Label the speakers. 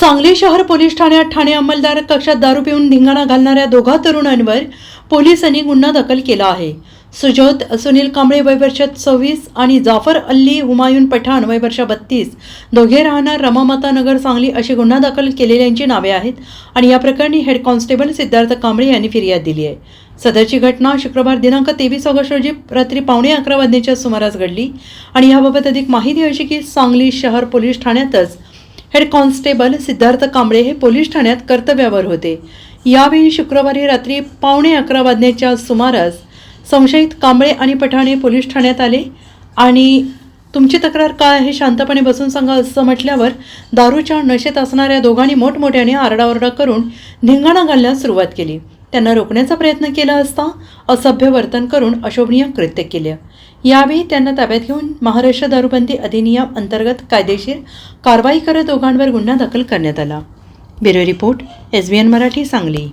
Speaker 1: सांगली शहर पोलीस ठाण्यात ठाणे अंमलदार कक्षात दारू पिऊन धिंगाणा घालणाऱ्या दोघा तरुणांवर पोलिसांनी गुन्हा दाखल केला आहे. सुजोत सुनील कांबळे वयवर्ष सव्वीस आणि जाफर अल्ली हुमायून पठाण वयवर्ष बत्तीस दोघे राहणार रमामाता नगर सांगली अशी गुन्हा दाखल केलेल्यांची नावे आहेत आणि या प्रकरणी हेड कॉन्स्टेबल सिद्धार्थ कांबळे यांनी फिर्याद दिली आहे. सदरची घटना शुक्रवार दिनांक तेवीस ऑगस्ट रोजी रात्री पावणे अकरा वाजण्याच्या सुमारास घडली आणि याबाबत अधिक माहिती अशी की सांगली शहर पोलीस ठाण्यातच हेड कॉन्स्टेबल सिद्धार्थ कांबळे हे पोलीस ठाण्यात कर्तव्यावर होते. यावेळी शुक्रवारी रात्री पावणे अकरा वाजण्याच्या सुमारास संशयित कांबळे आणि पठाणे पोलीस ठाण्यात आले आणि तुमची तक्रार काय आहे शांतपणे बसून सांगा असं म्हटल्यावर दारूच्या नशेत असणाऱ्या दोघांनी मोठमोठ्याने आरडाओरडा करून धिंगाणा घालण्यास सुरुवात केली. त्यांना रोखण्याचा प्रयत्न केला असता असभ्य वर्तन करून अशोभनीय कृत्य केले. यावेळी त्यांना ताब्यात घेऊन महाराष्ट्र दारूबंदी अधिनियम अंतर्गत कायदेशीर कारवाई करत दोघांवर गुन्हा दाखल करण्यात आला. Bureau report S B N Marathi Sangli.